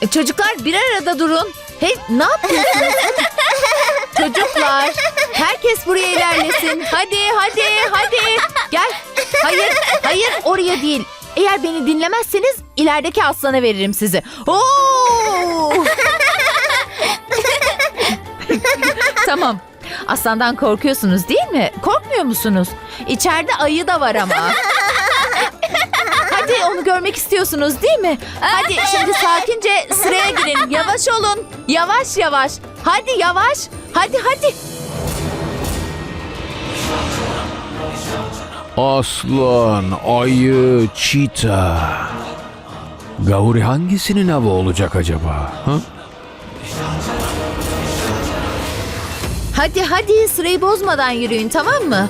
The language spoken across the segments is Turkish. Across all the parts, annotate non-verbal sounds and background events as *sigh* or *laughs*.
E, Çocuklar bir arada durun. Hey ne yapıyorsunuz? *laughs* Çocuklar herkes buraya ilerlesin. Hadi hadi hadi. Gel. Hayır hayır oraya değil. Eğer beni dinlemezseniz ilerideki aslana veririm sizi. Oo! *laughs* tamam. Aslandan korkuyorsunuz değil mi? Korkmuyor musunuz? İçeride ayı da var ama. Görmek istiyorsunuz değil mi? Hadi şimdi sakince sıraya girin. Yavaş olun. Yavaş yavaş. Hadi yavaş. Hadi hadi. Aslan, ayı, çita. Gauri hangisinin avı olacak acaba? Ha? Hadi hadi sırayı bozmadan yürüyün tamam mı?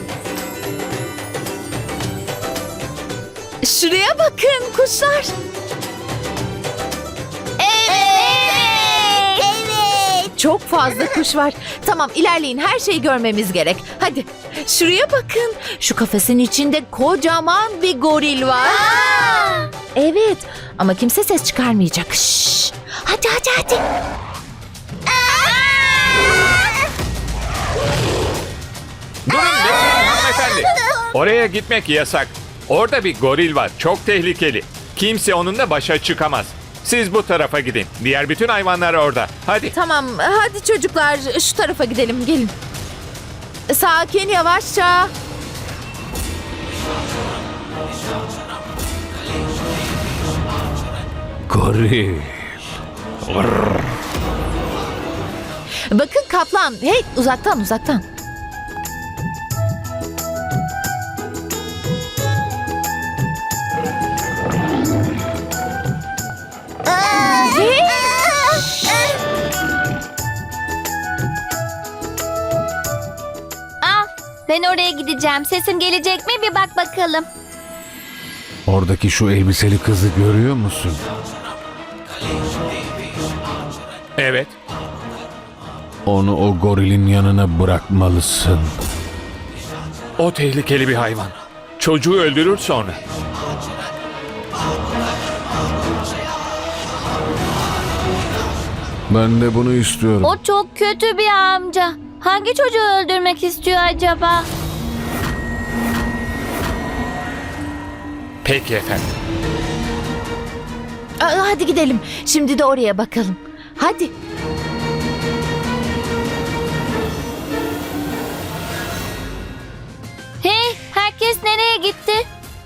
Şuraya bakın kuşlar. Evet. Evet. Çok fazla kuş var. Tamam ilerleyin her şeyi görmemiz gerek. Hadi şuraya bakın. Şu kafesin içinde kocaman bir goril var. Evet ama kimse ses çıkarmayacak. Şşş. Hadi hadi hadi. Durun bekleyin hanımefendi. Oraya gitmek yasak. Orada bir goril var. Çok tehlikeli. Kimse onunla başa çıkamaz. Siz bu tarafa gidin. Diğer bütün hayvanlar orada. Hadi. Tamam hadi çocuklar şu tarafa gidelim gelin. Sakin yavaşça. Goril. Bakın kaplan. Hey uzaktan uzaktan. Ben oraya gideceğim. Sesim gelecek mi bir bak bakalım. Oradaki şu elbiseli kızı görüyor musun? Evet. Onu o gorilin yanına bırakmalısın. O tehlikeli bir hayvan. Çocuğu öldürür sonra. Ben de bunu istiyorum. O çok kötü bir amca. Hangi çocuğu öldürmek istiyor acaba? Peki efendim. Aa, hadi gidelim. Şimdi de oraya bakalım. Hadi. Hey, herkes nereye gitti?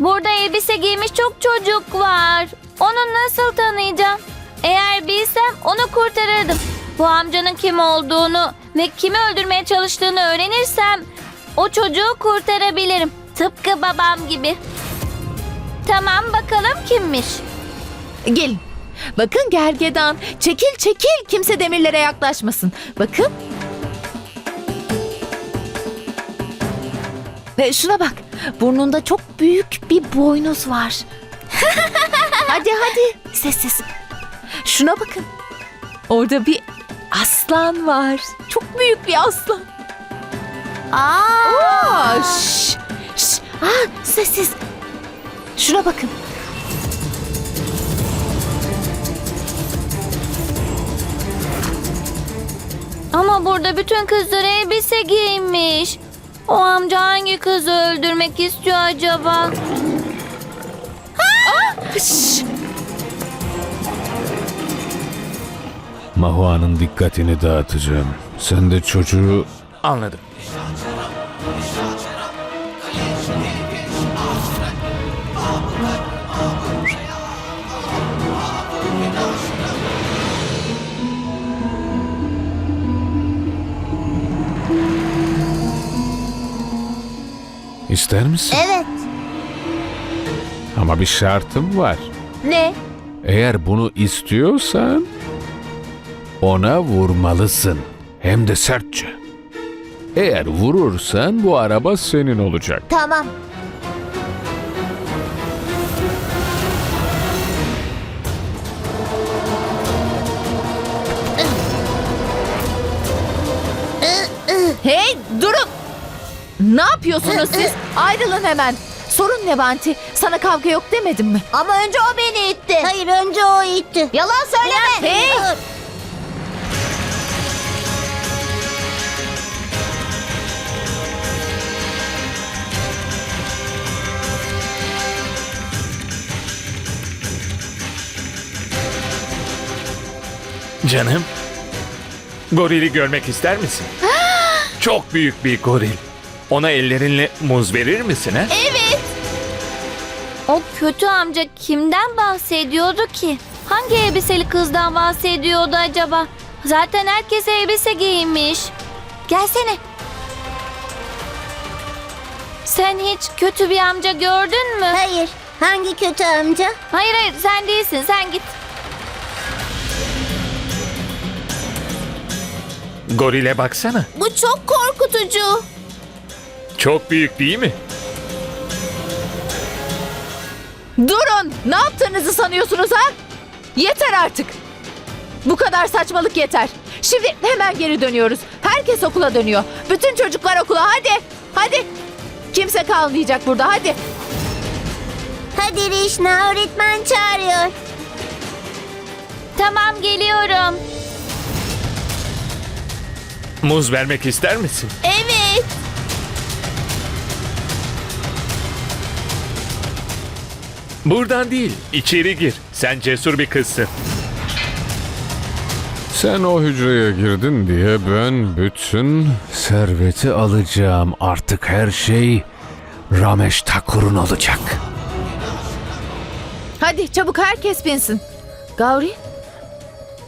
Burada elbise giymiş çok çocuk var. Onu nasıl tanıyacağım? Eğer bilsem onu kurtarırdım. Bu amcanın kim olduğunu ve kimi öldürmeye çalıştığını öğrenirsem o çocuğu kurtarabilirim. Tıpkı babam gibi. Tamam bakalım kimmiş? Gelin. Bakın gergedan. Çekil çekil. Kimse demirlere yaklaşmasın. Bakın. Ve şuna bak. Burnunda çok büyük bir boynuz var. *laughs* hadi hadi. Sessiz. Şuna bakın. Orada bir aslan var. Çok büyük bir aslan. Aa, Aa, şş, şş. Aa, sessiz. Şuna bakın. ama burada bütün kızlar elbise giymiş. O amca hangi kızı öldürmek istiyor acaba? Şş. Mahua'nın dikkatini dağıtacağım. Sen de çocuğu Anladım. ister misin? Evet. Ama bir şartım var. Ne? Eğer bunu istiyorsan ona vurmalısın. Hem de sertçe. Eğer vurursan bu araba senin olacak. Tamam. Hey durun. Ne yapıyorsunuz siz? Ayrılın hemen. Sorun ne Banti? Sana kavga yok demedim mi? Ama önce o beni itti. Hayır önce o itti. Yalan söyleme. Hey! Canım. Gorili görmek ister misin? Çok büyük bir goril. Ona ellerinle muz verir misin ha? O kötü amca kimden bahsediyordu ki? Hangi elbiseli kızdan bahsediyordu acaba? Zaten herkes elbise giymiş. Gelsene. Sen hiç kötü bir amca gördün mü? Hayır. Hangi kötü amca? Hayır hayır sen değilsin sen git. Gorile baksana. Bu çok korkutucu. Çok büyük değil mi? Durun! Ne yaptığınızı sanıyorsunuz ha? Yeter artık. Bu kadar saçmalık yeter. Şimdi hemen geri dönüyoruz. Herkes okula dönüyor. Bütün çocuklar okula hadi. Hadi. Kimse kalmayacak burada hadi. Hadi Rişna öğretmen çağırıyor. Tamam geliyorum. Muz vermek ister misin? Evet. Buradan değil, içeri gir. Sen cesur bir kızsın. Sen o hücreye girdin diye ben bütün serveti alacağım. Artık her şey Ramesh Takur'un olacak. Hadi çabuk herkes binsin. Gauri?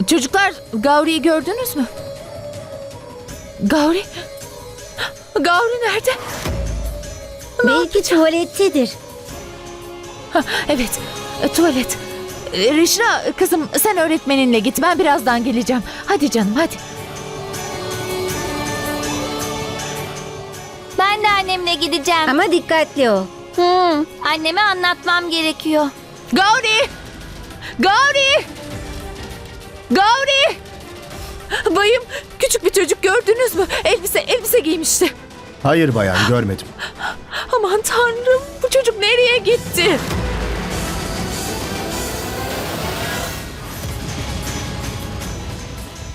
Çocuklar Gauri'yi gördünüz mü? Gauri? Gauri nerede? Belki tuvalettedir. Ha, evet, tuvalet. Rişna kızım sen öğretmeninle git ben birazdan geleceğim. Hadi canım hadi. Ben de annemle gideceğim. Ama dikkatli ol. Hmm, anneme anlatmam gerekiyor. Gauri! Gauri! Gauri! Bayım küçük bir çocuk gördünüz mü? Elbise elbise giymişti. Hayır bayan görmedim. Aman tanrım bu çocuk nereye gitti?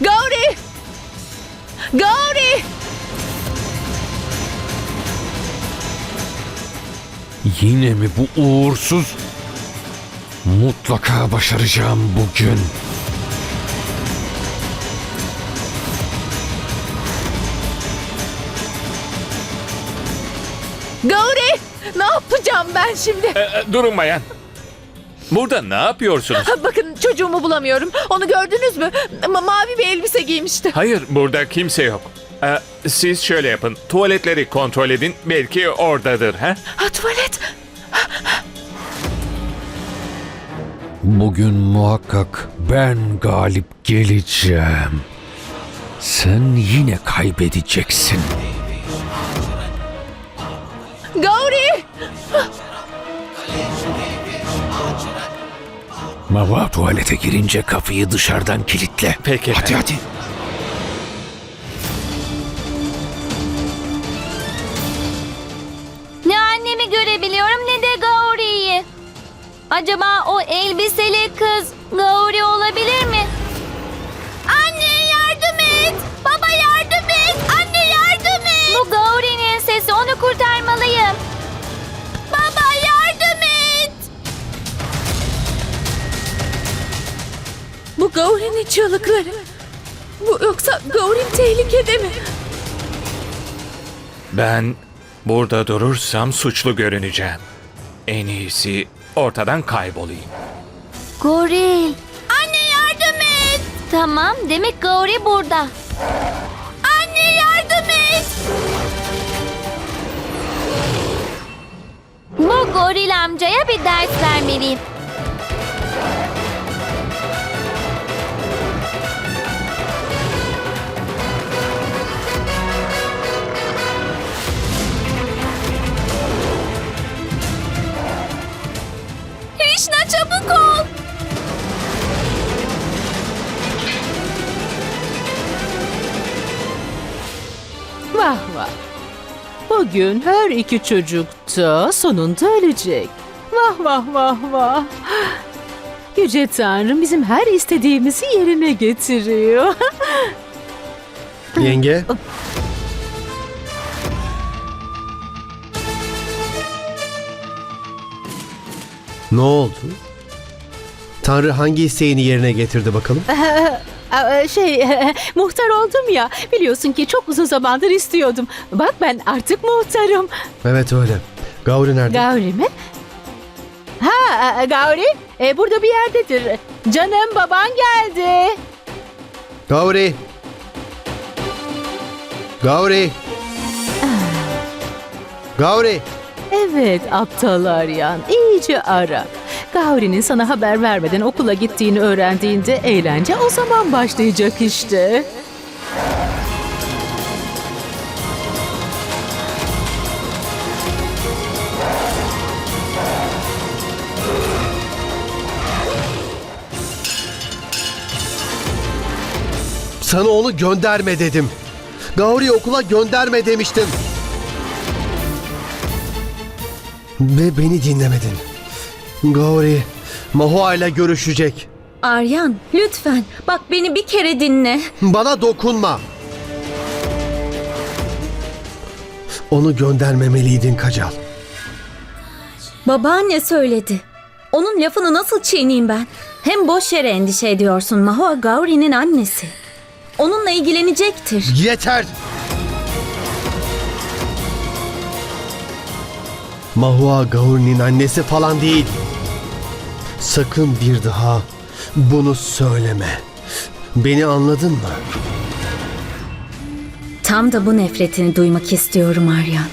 Gauri! Gauri! Yine mi bu uğursuz? Mutlaka başaracağım bugün. Gauri! Ne yapacağım ben şimdi? Ee, e, durun bayan. Burada ne yapıyorsunuz? Ha, Bakın çocuğumu bulamıyorum. Onu gördünüz mü? Ma- mavi bir elbise giymişti. Hayır, burada kimse yok. Ee, siz şöyle yapın. Tuvaletleri kontrol edin. Belki oradadır. Ha? Ha tuvalet. Bugün muhakkak ben galip geleceğim. Sen yine kaybedeceksin. Mava tuvalete girince kapıyı dışarıdan kilitle. Peki. Hadi hadi. Gauri'nin çığlıkları. Bu yoksa Gauri'm tehlikede mi? Ben burada durursam suçlu görüneceğim. En iyisi ortadan kaybolayım. Goril. Anne yardım et! Tamam demek Gauri burada. Anne yardım et! Bu goril amcaya bir ders vermeliyim. Çabuk ol. Vah vah. Bu O gün her iki çocuk da sonunda ölecek. Vah vah vah vah. Yüce Tanrım bizim her istediğimizi yerine getiriyor. Yenge. *laughs* Ne oldu? Tanrı hangi isteğini yerine getirdi bakalım? *laughs* Aa, Şey, *laughs* muhtar oldum ya. Biliyorsun ki çok uzun zamandır istiyordum. Bak ben artık muhtarım. Evet öyle. Gavri nerede? Gavri mi? Ha, e, Gavri e, burada bir yerdedir. Canım baban geldi. Gavri. Gavri. Gavri. Evet aptal arayan iyice ara. Gavri'nin sana haber vermeden okula gittiğini öğrendiğinde eğlence o zaman başlayacak işte. Sana onu gönderme dedim. Gavri'yi okula gönderme demiştim. Ve beni dinlemedin. Gavri, Mahua ile görüşecek. Aryan lütfen bak beni bir kere dinle. Bana dokunma. Onu göndermemeliydin Kacal. Babaanne söyledi. Onun lafını nasıl çiğneyim ben? Hem boş yere endişe ediyorsun. Mahua Gauri'nin annesi. Onunla ilgilenecektir. Yeter! Mahua Gauri'nin annesi falan değil. Sakın bir daha bunu söyleme. Beni anladın mı? Tam da bu nefretini duymak istiyorum Aryan.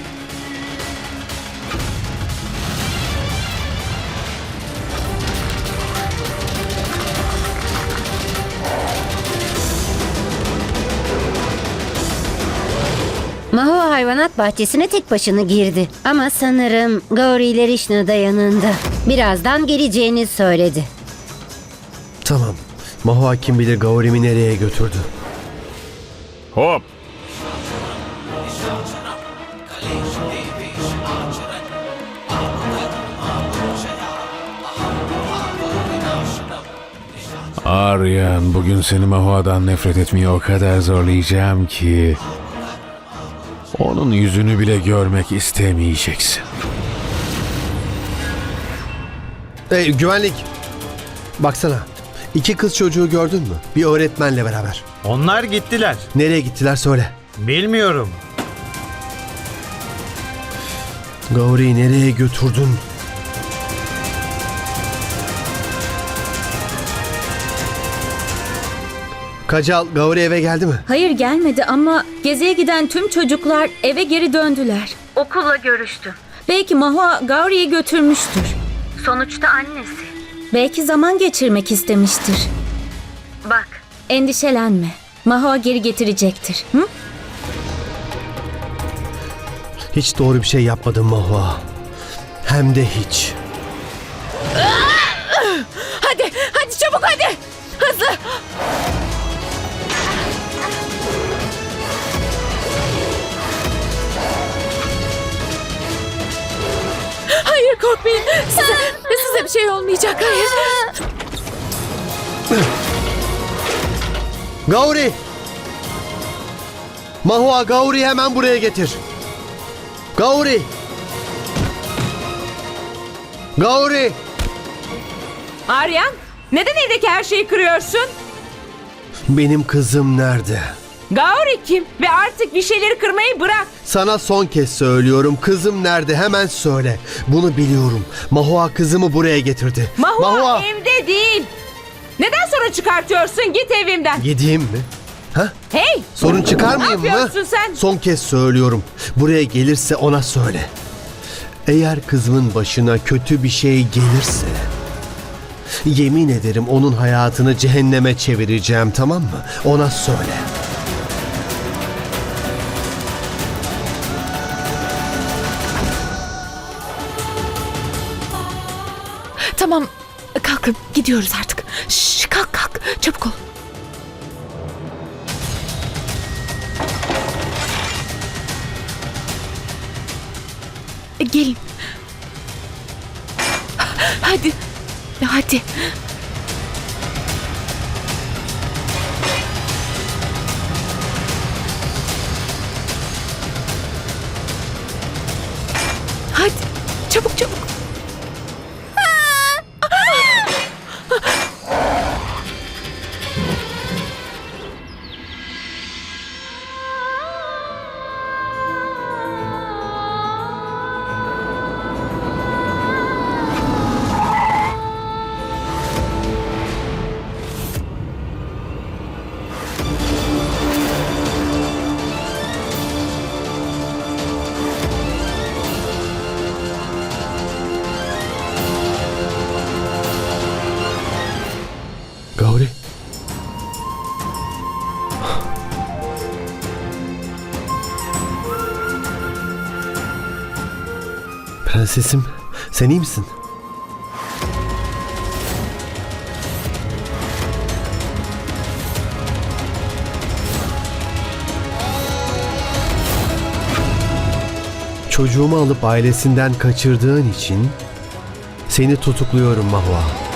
Hayvanat bahçesine tek başına girdi. Ama sanırım Gauri Rişna da yanında. Birazdan geleceğini söyledi. Tamam. Mahua kim bilir Gauri'mi nereye götürdü. Hop. Aryan bugün seni Mahua'dan nefret etmeye o kadar zorlayacağım ki... Onun yüzünü bile görmek istemeyeceksin. Hey güvenlik. Baksana. İki kız çocuğu gördün mü? Bir öğretmenle beraber. Onlar gittiler. Nereye gittiler söyle. Bilmiyorum. Gauri'yi nereye götürdün? Kacal, Gauri eve geldi mi? Hayır gelmedi ama geziye giden tüm çocuklar eve geri döndüler. Okulla görüştü. Belki Mahua Gauri'yi götürmüştür. Sonuçta annesi. Belki zaman geçirmek istemiştir. Bak. Endişelenme. Mahua geri getirecektir. Hı? Hiç doğru bir şey yapmadın Mahua. Hem de hiç. Hayır korkmayın. Size, size bir şey olmayacak. Hayır. Gauri! Mahua Gauri'yi hemen buraya getir. Gauri! Gauri! Aryan, neden evdeki her şeyi kırıyorsun? Benim kızım nerede? Gauri kim? Ve artık bir şeyleri kırmayı bırak. Sana son kez söylüyorum. Kızım nerede? Hemen söyle. Bunu biliyorum. Mahua kızımı buraya getirdi. Mahua, evde değil. Neden sonra çıkartıyorsun? Git evimden. Gideyim mi? Ha? Hey! Sorun çıkarmayayım Ne mı? yapıyorsun sen? Son kez söylüyorum. Buraya gelirse ona söyle. Eğer kızımın başına kötü bir şey gelirse... Yemin ederim onun hayatını cehenneme çevireceğim tamam mı? Ona söyle. Tamam. Kalkın gidiyoruz artık. Şş, kalk kalk. Çabuk ol. gelin. Hadi. Hadi. Hadi. Prensesim, sen iyi misin? Çocuğumu alıp ailesinden kaçırdığın için seni tutukluyorum Mahua.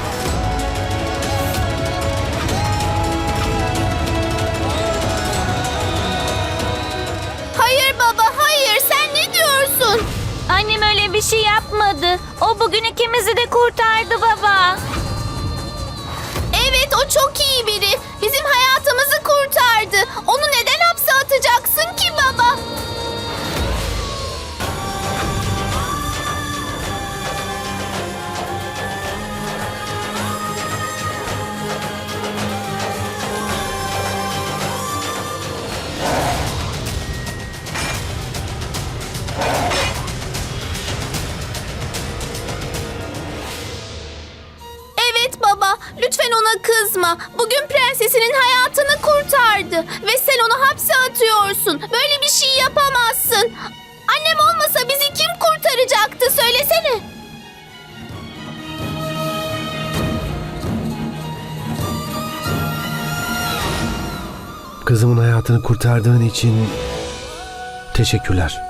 Kurtardığın için teşekkürler.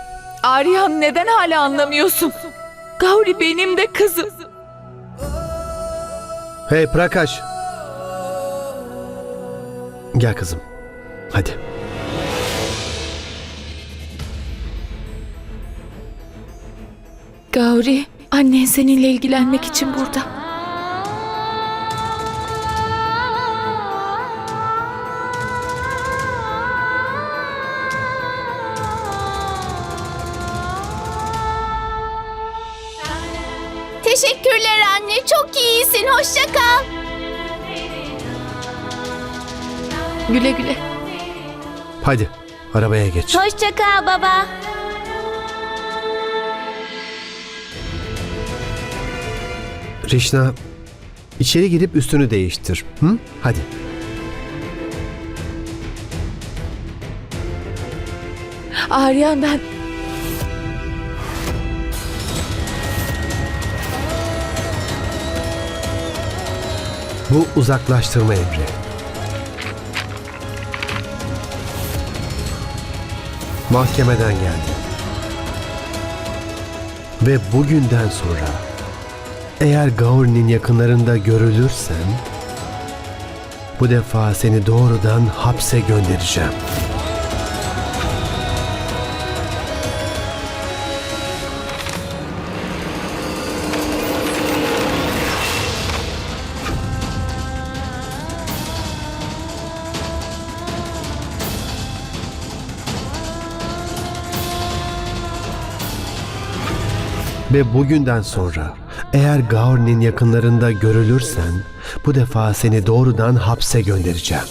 Aryan neden hala anlamıyorsun? Gauri benim de kızım. Hey Prakash. Gel kızım. Hadi. Gauri, annen seninle ilgilenmek için burada. Teşekkürler anne, çok iyisin. Hoşça kal. Güle güle. Hadi. Arabaya geç. Hoşça kal baba. Rişna, içeri girip üstünü değiştir. Hı? Hadi. Aryan ben... Bu uzaklaştırma emri. Mahkemeden geldi. Ve bugünden sonra eğer Gauri'nin yakınlarında görülürsen bu defa seni doğrudan hapse göndereceğim. Ve bugünden sonra eğer Gaur'nin yakınlarında görülürsen bu defa seni doğrudan hapse göndereceğim.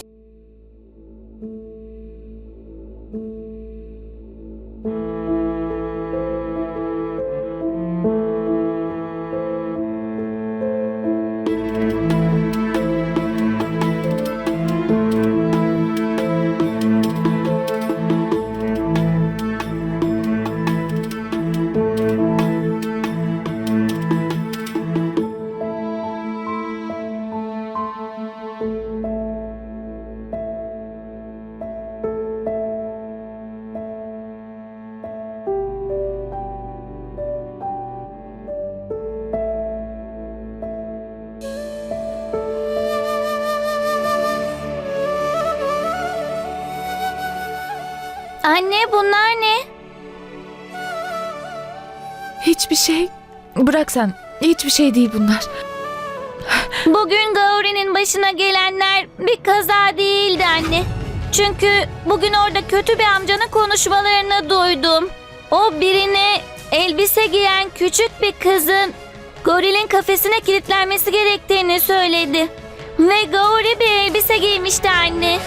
Bırak sen. Hiçbir şey değil bunlar. Bugün Gauri'nin başına gelenler bir kaza değildi anne. Çünkü bugün orada kötü bir amcanın konuşmalarını duydum. O birine elbise giyen küçük bir kızın gorilin kafesine kilitlenmesi gerektiğini söyledi. Ve Gauri bir elbise giymişti anne.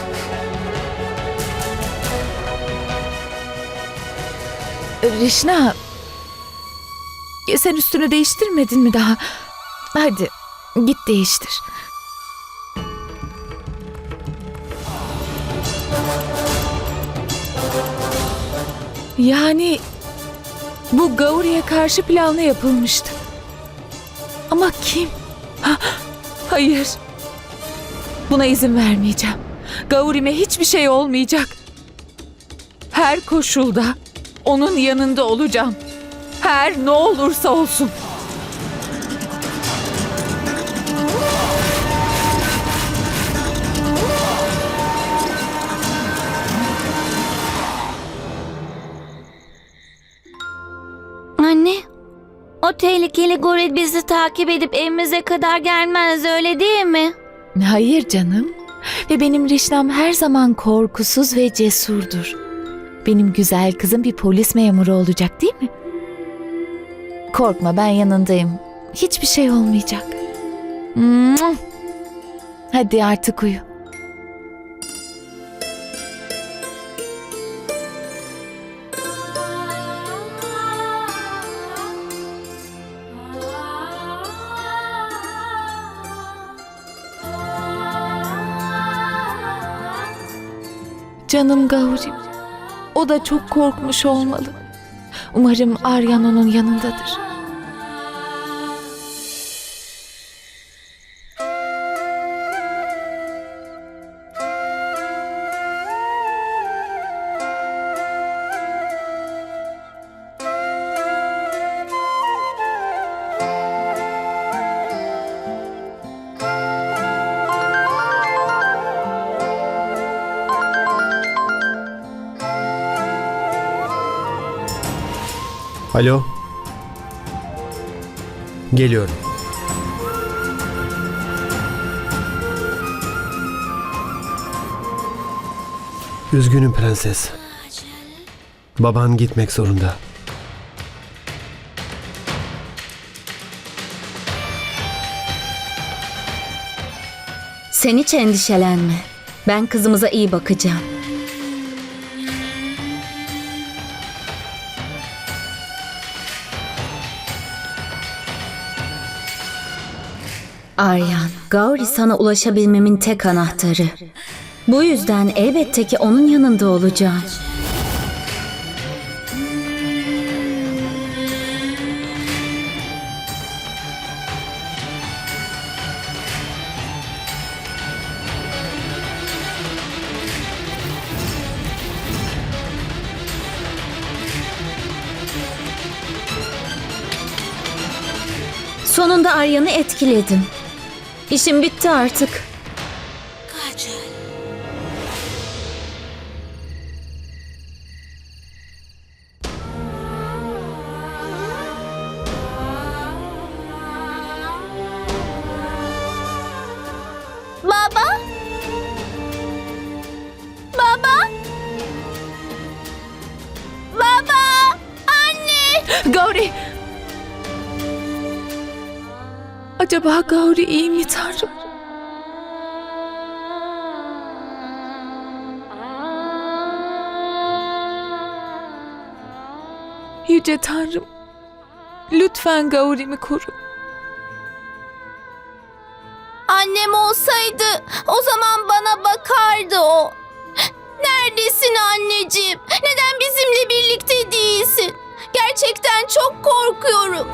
Rişna. Sen üstünü değiştirmedin mi daha? Hadi git değiştir. Yani bu Gauri'ye karşı planlı yapılmıştı. Ama kim? Ha, hayır. Buna izin vermeyeceğim. Gauri'me hiçbir şey olmayacak. Her koşulda onun yanında olacağım. Her ne olursa olsun. Anne, o tehlikeli goril bizi takip edip evimize kadar gelmez öyle değil mi? Hayır canım. Ve benim Rişnam her zaman korkusuz ve cesurdur. Benim güzel kızım bir polis memuru olacak değil mi? Korkma ben yanındayım. Hiçbir şey olmayacak. Hadi artık uyu. Canım Gaurim. O da çok korkmuş olmalı. Umarım Aryan onun yanındadır. Alo. Geliyorum. Üzgünüm prenses. Baban gitmek zorunda. Sen hiç endişelenme. Ben kızımıza iyi bakacağım. Aryan, Gauri sana ulaşabilmemin tek anahtarı. Bu yüzden elbette ki onun yanında olacağım. Sonunda Aryan'ı etkiledim. İşim bitti artık. Acaba Gauri iyi mi Tanrım? Yüce Tanrım, lütfen Gauri'mi koru. Annem olsaydı o zaman bana bakardı o. Neredesin anneciğim? Neden bizimle birlikte değilsin? Gerçekten çok korkuyorum.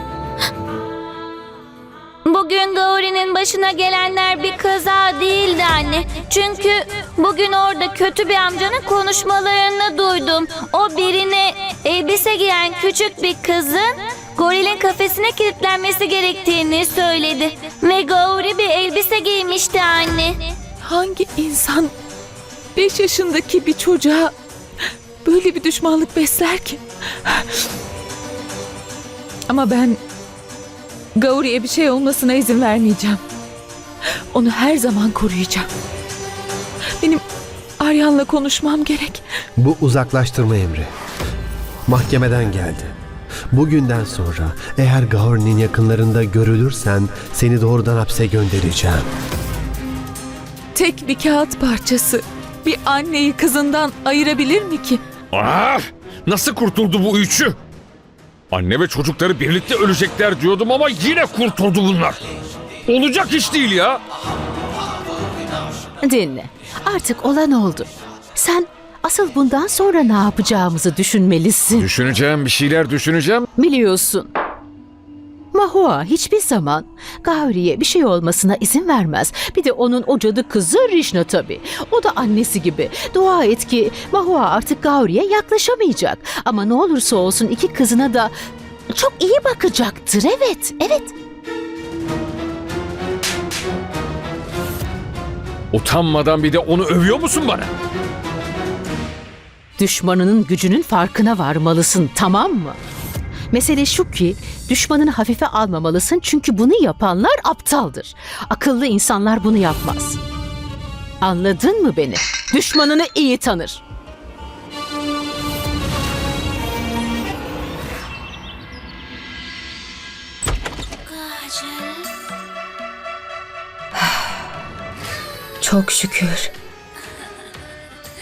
Bugün Gauri'nin başına gelenler bir kaza değildi anne. Çünkü bugün orada kötü bir amcanın konuşmalarını duydum. O birine elbise giyen küçük bir kızın gorilin kafesine kilitlenmesi gerektiğini söyledi. Ve Gauri bir elbise giymişti anne. Hangi insan 5 yaşındaki bir çocuğa öyle bir düşmanlık besler ki. Ama ben Gauri'ye bir şey olmasına izin vermeyeceğim. Onu her zaman koruyacağım. Benim Aryan'la konuşmam gerek. Bu uzaklaştırma emri. Mahkemeden geldi. Bugünden sonra eğer Gauri'nin yakınlarında görülürsen seni doğrudan hapse göndereceğim. Tek bir kağıt parçası bir anneyi kızından ayırabilir mi ki? Ah! Nasıl kurtuldu bu üçü? Anne ve çocukları birlikte ölecekler diyordum ama yine kurtuldu bunlar. Olacak iş değil ya. Dinle. Artık olan oldu. Sen asıl bundan sonra ne yapacağımızı düşünmelisin. Düşüneceğim bir şeyler düşüneceğim. Biliyorsun. Mahua hiçbir zaman Gauri'ye bir şey olmasına izin vermez. Bir de onun o cadı kızı Rişna tabii. O da annesi gibi. Dua et ki Mahua artık Gauri'ye yaklaşamayacak. Ama ne olursa olsun iki kızına da çok iyi bakacaktır. Evet, evet. Utanmadan bir de onu övüyor musun bana? Düşmanının gücünün farkına varmalısın, tamam mı? Mesele şu ki düşmanını hafife almamalısın çünkü bunu yapanlar aptaldır. Akıllı insanlar bunu yapmaz. Anladın mı beni? Düşmanını iyi tanır. *sighs* Çok şükür.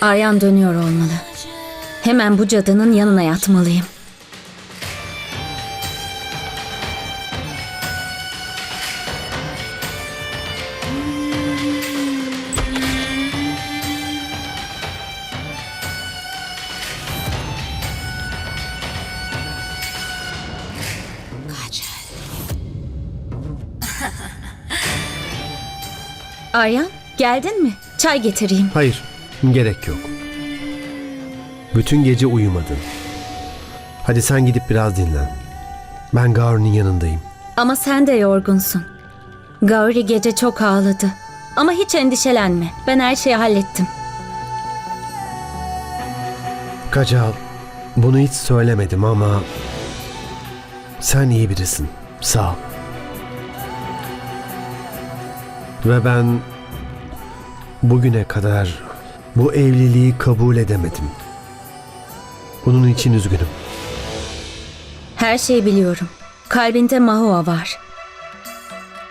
Aryan dönüyor olmalı. Hemen bu cadının yanına yatmalıyım. Aryan, geldin mi? Çay getireyim. Hayır, gerek yok. Bütün gece uyumadın. Hadi sen gidip biraz dinlen. Ben Gauri'nin yanındayım. Ama sen de yorgunsun. Gauri gece çok ağladı. Ama hiç endişelenme. Ben her şeyi hallettim. Kacal, bunu hiç söylemedim ama... Sen iyi birisin. Sağ ol. Ve ben... Bugüne kadar bu evliliği kabul edemedim. Bunun için üzgünüm. Her şeyi biliyorum. Kalbinde Mahua var.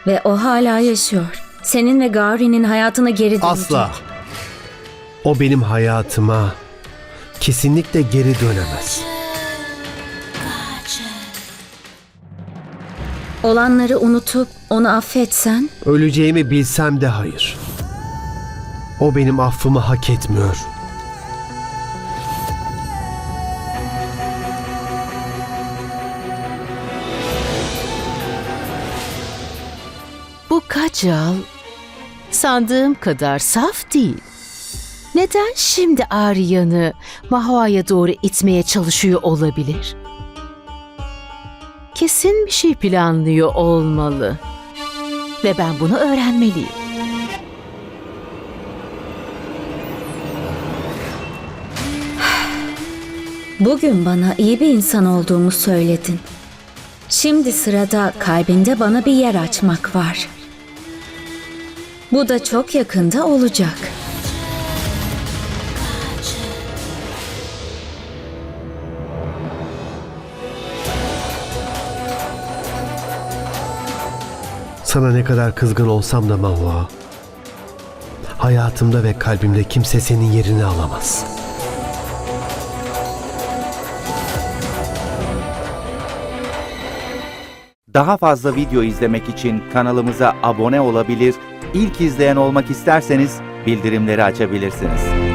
Ve o hala yaşıyor. Senin ve Gauri'nin hayatına geri dönecek. Asla. O benim hayatıma kesinlikle geri dönemez. Olanları unutup onu affetsen Öleceğimi bilsem de hayır. O benim affımı hak etmiyor. Bu kacal sandığım kadar saf değil. Neden şimdi Aryan'ı Mahua'ya doğru itmeye çalışıyor olabilir? Kesin bir şey planlıyor olmalı. Ve ben bunu öğrenmeliyim. bugün bana iyi bir insan olduğumu söyledin. Şimdi sırada kalbinde bana bir yer açmak var. Bu da çok yakında olacak. Sana ne kadar kızgın olsam da Mahva. Hayatımda ve kalbimde kimse senin yerini alamaz. Daha fazla video izlemek için kanalımıza abone olabilir, ilk izleyen olmak isterseniz bildirimleri açabilirsiniz.